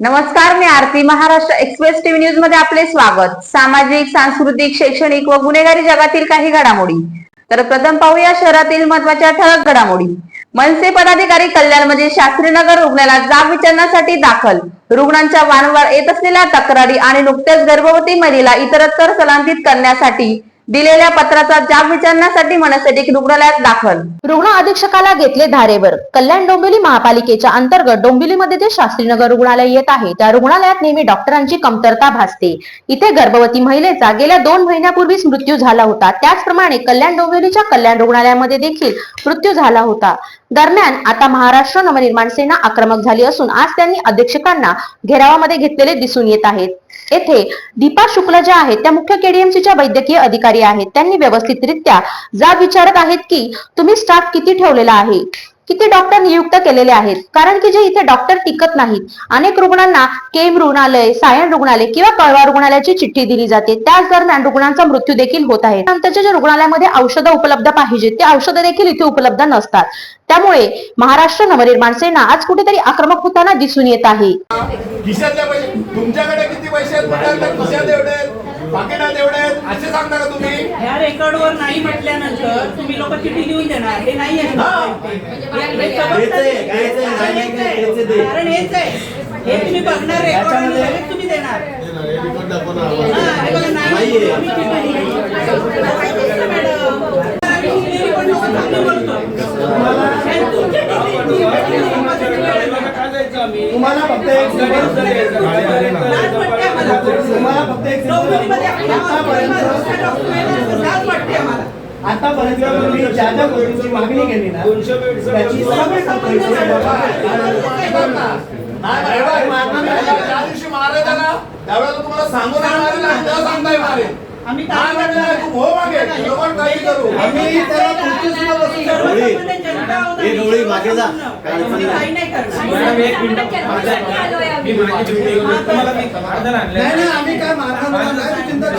नमस्कार मी Aarti Maharashtra express TV न्यूजमध्ये आपले स्वागत. सामाजिक सांस्कृतिक शैक्षणिक व गुन्हेगारी जगातील काही घडामोडी. तर प्रथम पाहूया शहरातील महत्त्वाच्या ठळक घडामोडी. मनसे पदाधिकारी कल्याणमध्ये शास्त्रीनगर रुग्णाला जाब विचारण्यासाठी दाखल. रुग्णांच्या वारंवार येत असलेल्या तक्रारी आणि नुकत्याच गर्भवती महिलेला इतरत्र स्थलांतरित करण्यासाठी दिलेल्या पत्राचा जाब विचारण्यासाठी मनसेटिक रुग्णालयात दाखल. रुग्ण अधीक्षकाला घेतले धारेवर. कल्याण डोंबिवली महापालिकेच्या अंतर्गत डोंबिवलीमध्ये जे शास्त्रीनगर रुग्णालय येत आहे त्या रुग्णालयात नेहमी डॉक्टरांची कमतरता भासते. इथे गर्भवती महिलेचा गेल्या दोन महिन्यापूर्वीच मृत्यू झाला होता. त्याचप्रमाणे कल्याण डोंबिवलीच्या कल्याण रुग्णालयामध्ये देखील मृत्यू झाला होता. दरम्यान आता महाराष्ट्र नवनिर्माण सेना आक्रमक झाली असून आज त्यांनी अधीक्षकांना घेरावामध्ये घेतलेले दिसून येत आहेत. येथे दीपा शुक्ल ज्या आहेत त्या मुख्य केडीएमसीच्या वैद्यकीय अधिकारी आहेत. त्यांनी व्यवस्थितरित्या जा विचारत आहेत की तुम्ही स्टाफ किती ठेवलेला आहे? किती डॉक्टर नियुक्त केलेले आहेत? कारण की जे इथे डॉक्टर टिकत नाहीत अनेक रुग्णांना केम रुग्णालय सायन रुग्णालय किंवा कळवा रुग्णालयाची चिठ्ठी दिली जाते. त्याच दरम्यान रुग्णांचा मृत्यू देखील होत आहे. नंतरच्या ज्या रुग्णालयामध्ये औषधं उपलब्ध पाहिजेत ते औषधं देखील इथे उपलब्ध नसतात. त्यामुळे महाराष्ट्र नवनिर्माण सेना आज कुठेतरी आक्रमक होताना दिसून येत आहे. तुमच्याकडे किती पैसे पाकिटात एवढे आहेत, असे सांगता का तुम्ही? ह्या रेकॉर्डवर नाही म्हटल्यानंतर तुम्ही लोक चिठ्ठी लिहून देणार. हे नाही. कारण हेच आहे हे तुम्ही बघणार रेकॉर्ड तुम्ही देणार हा, हे बघा, नाही, आम्ही चिठ्ठी लिहिली. मॅडम. आम्ही शिकलेली पण लोकं चांगली बोलतो. आणि तुमची चिठ्ठी- तुम्हाला फक्त एक सेकंद लाज वाटते आम्हाला. तुम्हाला फक्त एक डोंबिवलीमध्ये आपल्या आतापर्यंत तुम्ही ज्या ज्या गोष्टींची मागणी केली ना त्याची सगळे नाही, दिवशी त्यावेळेला तुम्हाला सांगून सांगताय मारे. आम्ही हो मागे हे जा. आम्ही काही नाही करणार. नाही नाही आम्ही काय मारणार नाही, तू चिंता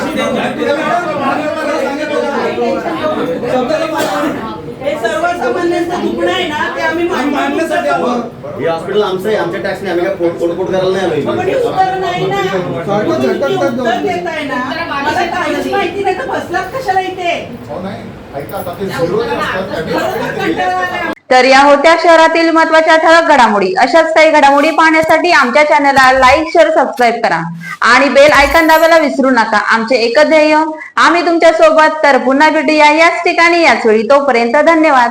हे सर्वसामान्यांचं दुखणं आहे ना ते आम्ही आम्ही मारण्यासाठी आलो. हे हॉस्पिटल आमचं आहे आमच्या टॅक्सने आम्ही काय कोट कोट करायला नाही पण हे आलोय उत्तर नाही ना. सारखं तुम्ही झटकत इतकी जाऊन. उत्तर देताय ना. मला काहीच माहिती नाही तर बसलात कशाला इथे? हो नाही ऐका आता ते झिरो जे असतात त्याने खरोखर कंटाळा आलाय तर या होत्या शहरातील महत्त्वाच्या ठळक घडामोडी. अशाच काही घडामोडी पाहण्यासाठी आमच्या चॅनलला लाईक शेअर सबस्क्राईब करा. आणि बेल आयकॉन दाबायला विसरू नका. आमचे एकच ध्येय आम्ही तुमच्यासोबत तर पुन्हा भेटूया याच ठिकाणी याच वेळी. तोपर्यंत धन्यवाद.